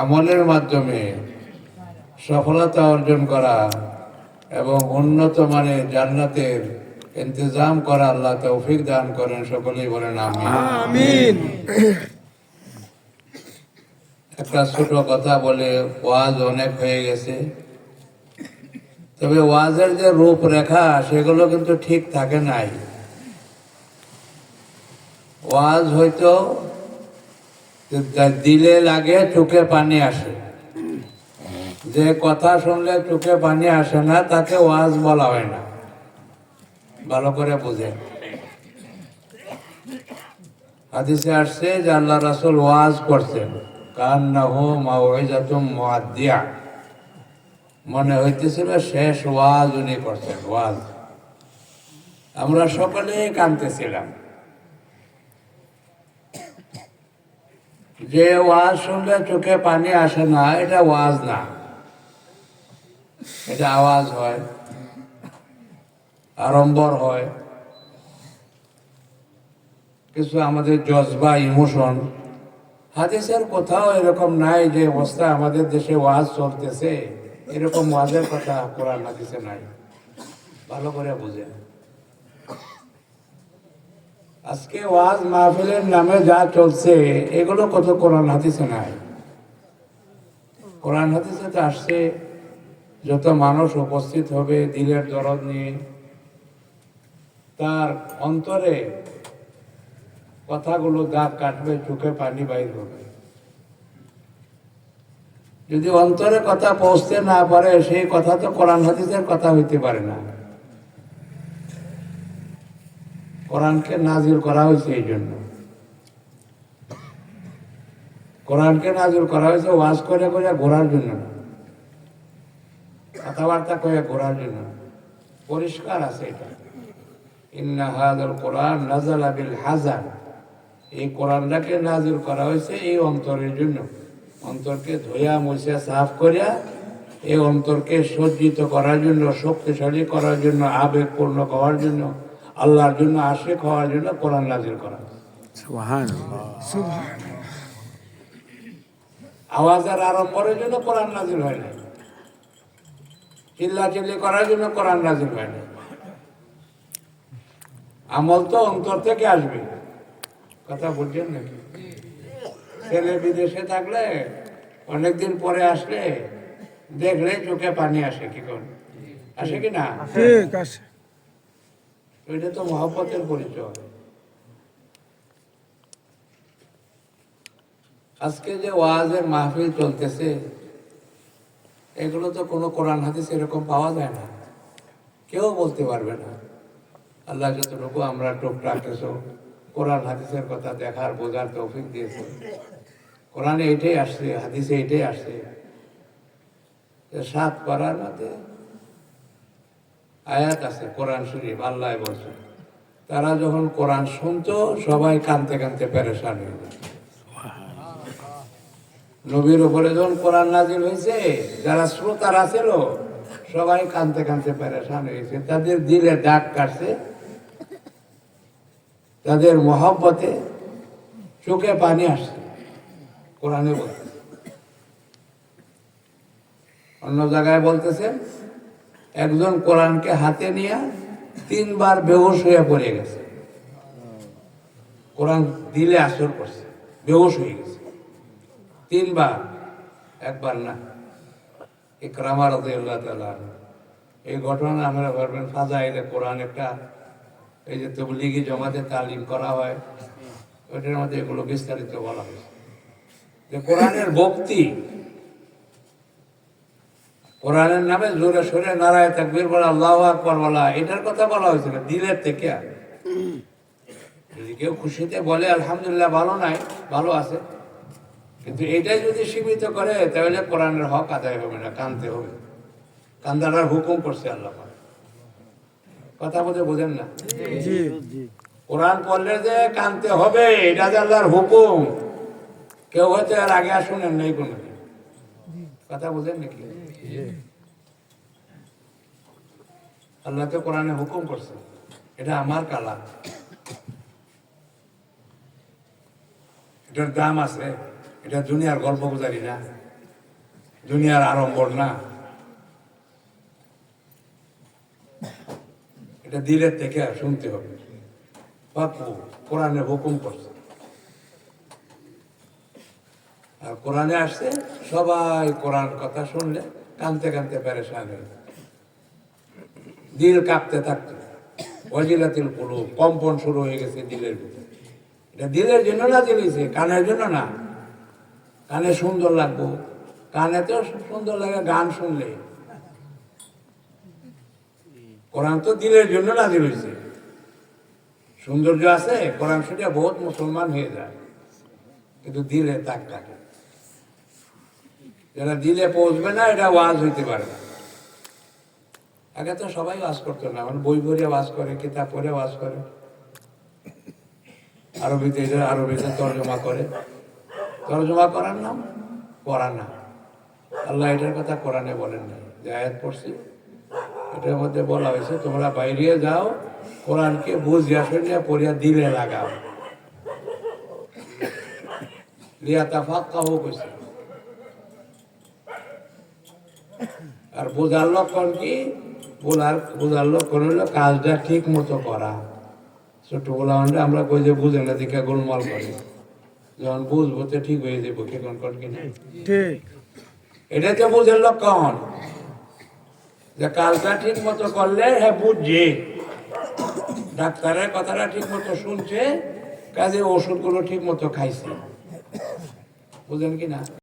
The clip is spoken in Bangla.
আমলের মাধ্যমে সফলতা অর্জন করা এবং উন্নত মানের জান্নাতের ইন্তজাম করা আল্লাহ তৌফিক দান করেন। সকলেই বলেন আমি আমিন। একটা ছোট কথা বলে ওয়াজ অনেক হয়ে গেছে। তবে ওয়াজের যে রূপরেখা সেগুলো কিন্তু ঠিক থাকে নাই। ওয়াজ হয়তো দিলে লাগে, চোখে পানি আসে। যে কথা শুনলে চোখে পানি আসে না, তাকে ওয়াজ বলা হয় না। ভালো করে বুঝে। হাদিসে আসছে যে আল্লাহ রাসুল ওয়াজ করছেন। কান্নাহু মাওয়াইজাতুম মুআদ্দিয়া। মনে হইতেছিল শেষ ওয়াজ উনি করছেন, ওয়াজ। আমরা সকলেই কানতেছিলাম যে ওয়াজ শুনলে চোখে পানি আসে না, এটা ওয়াজ না। এটা আওয়াজ হয়, আড়ম্বর হয়। কিছু আমাদের জজবা, ইমোশন। হাদিসের কোথাও এরকম নাই যে অবস্থা আমাদের দেশে ওয়াজ চলতেছে। এরকম ওয়াজের কথা কোরআন হাদিসে নাই। ভালো করে বুঝেন। আজকে ওয়াজ মাহফিলের নামে যা চলছে, এগুলো কত কোরআন হাদিসে নাই। কোরআন হাদিসে তো আসছে, যত মানুষ উপস্থিত হবে দিলের দরদ নিয়ে, তার অন্তরে কথাগুলো দাগ কাটবে, চোখে পানি বাইর হবে। যদি অন্তরে কথা পৌঁছতে না পারে, সেই কথা তো কোরআন হাদিসের কথা হইতে পারে না। কোরআনকে নাজিল করা হয়েছে এই জন্য। কোরআনকে নাজিল করা হয়েছে ওয়াজ করে করে ঘোরার জন্য কথাবার্তা করে ঘোরার জন্য পরিষ্কার আছে এটা। ইন্না হাদাল কোরআন নাজালা বিল হাজান এই কোরআনটাকে নাজিল করা হয়েছে এই অন্তরের জন্য। অন্তরকে ধোয়া মুছিয়া, সাফ করিয়া এই অন্তরকে সজ্জিত করার জন্য, শক্তিশালী করার জন্য, আবেগপূর্ণ হওয়ার জন্য আল্লাহর জন্য আশেক হওয়ার জন্য কোরআন নাজির করা। হয়েছে। আওয়াজের আরম্ভের জন্য কোরআন নাজির হয় না। চিল্লা চিল্লি করার জন্য কোরআন নাজির হয় না। আমল তো অন্তর থেকে আসবে। কথা বলছেন নাকি? ছেলে বিদেশে থাকলে অনেকদিন পরে আসলে দেখলে চোখে পানি আসে কি করে আসে কি না? ওইটা তো মহব্বতের পরিচয়। আজকে যে ওয়াজের মাহফিল চলতেছে, এগুলো তো কোনো কোরআন, হাদিস এরকম পাওয়া যায় না। কেউ বলতে পারবে না। আল্লাহ যতটুকু আমরা টুকটাক কিছু কোরআন, হাদিসের কথা দেখার, বোঝার তৌফিক দিয়েছে। কোরআনে এটাই আসছে, হাদিসে এটাই আসছে। সাত পাড়ার মধ্যে আয়াত আছে, কোরআন শরীফ, আল্লাহ বলছে। তারা যখন কোরআন শুনতো, সবাই কানতে কানতে পেরেশান হয়ে যেত নবীর উপরে যখন কোরআন নাজিল হয়েছে, যারা শ্রোতারা ছিল, সবাই কানতে কানতে পেরেশান হয়েছে তাদের দিলে দাগ কাটছে, তাদের মহব্বতে চোখে পানি আসছে, কোরআনে বলছে। অন্য জায়গায় বলতেছে একজন কোরআনকে হাতে নিয়ে তিনবার বেহুশ হয়ে পড়ে গেছে। কোরআন দিলে আসর করছে, বেহুশ হয়ে গেছে। তিনবার, একবার না। ইকরামা রাদিয়াল্লাহু তাআলা আনহু। এই ঘটনা আমরা ভাববেন, ফাজাইলে কোরআন একটা, এই যে তবলিগি জমাতে তালিম করা হয়, ওইটার মধ্যে এগুলো বিস্তারিত বলা হয়েছে। যে কোরআনের ভক্তি কোরআনের নামে জোরে সোরে নারায় তাকবীর বলা আল্লাহ আকবর বলা এটার কথা বলা হয়েছিল দিলের থেকে। যদি কেউ খুশিতে বলে আলহামদুলিল্লাহ ভালো নাই ভালো আছে। কিন্তু এটাই যদি সীমিত করে তাহলে কোরআনের হক আদায় হবে না কানতে হবে। কান্দাটার হুকুম করছে আল্লাহ কথা বলতে বোঝেন না? জি। কোরআন পড়লে যে কানতে হবে এটা যে আল্লাহর হুকুম। কেউ হয়তো এর আগে আর শুনেন নাই কোনো কথা বোঝেন নাকি? আল্লাহ তো কোরআনে হুকুম করছে। এটা আমার কালা এটার দাম আছে। এটা দুনিয়ার গল্প গুজারি না। দুনিয়ার আড়ম্বর না। এটা দিলের থেকে শুনতে হবে। বাপু, কোরআনে হুকুম করছে। আর কোরআনে আসছে, সবাই কোরআন কথা শুনলে কানতে কানতে পেরেশান হয়ে। দিল কাঁপতে থাকতো। ওয়াজিলাতিল কুলু কম্পন শুরু হয়ে গেছে দিলের ভিতরে। এটা দিলের জন্য না দিলেছে কানের জন্য না। কানে সুন্দর লাগবো। কানে তো সুন্দর লাগে, গান শুনলে। কোরআন তো দিলের জন্য না দিলেছে সৌন্দর্য আছে, কোরআন শুনে বহুত মুসলমান হয়ে যায়। কিন্তু দিলে তাক কাটে যারা দিলে পৌঁছবে না, এটা ওয়াজ হইতে পারে না। আগে তো সবাই ওয়াজ করতো না মানে বই পড়ে ওয়াজ করে, কিতাব পড়ে ওয়াজ করে। আরবিতে আরবিতে তর্জমা করে। তর্জমা করার নাম? পড়া না। আল্লাহ এটার কথা কোরআনে বলেন না যে পড়ছি, এটার মধ্যে বলা হয়েছে, তোমরা বাইরে যাও, কোরআনকে বুঝিয়া শুনিয়া পড়িয়া দিলে লাগাও। লিয়া তাফাক কাহু কইছে। আর বোঝার লক্ষণ কি? বোঝার বোঝার লক্ষণ হলো কাজটা ঠিক মতো করা। ছোট বলা আমরা কই যে বুঝে না দেখে গোলমাল করে। যখন বুঝব তো ঠিক হয়ে যাব কেমন কর কিনা ঠিক। এটা তো বুঝের লক্ষণ। যে কাজটা ঠিক মতো করলে হ্যাঁ বুঝছে। ডাক্তারের কথাটা ঠিক মতো শুনছে কাজে ওষুধগুলো ঠিক মতো খাইছে। বুঝলেন কি না?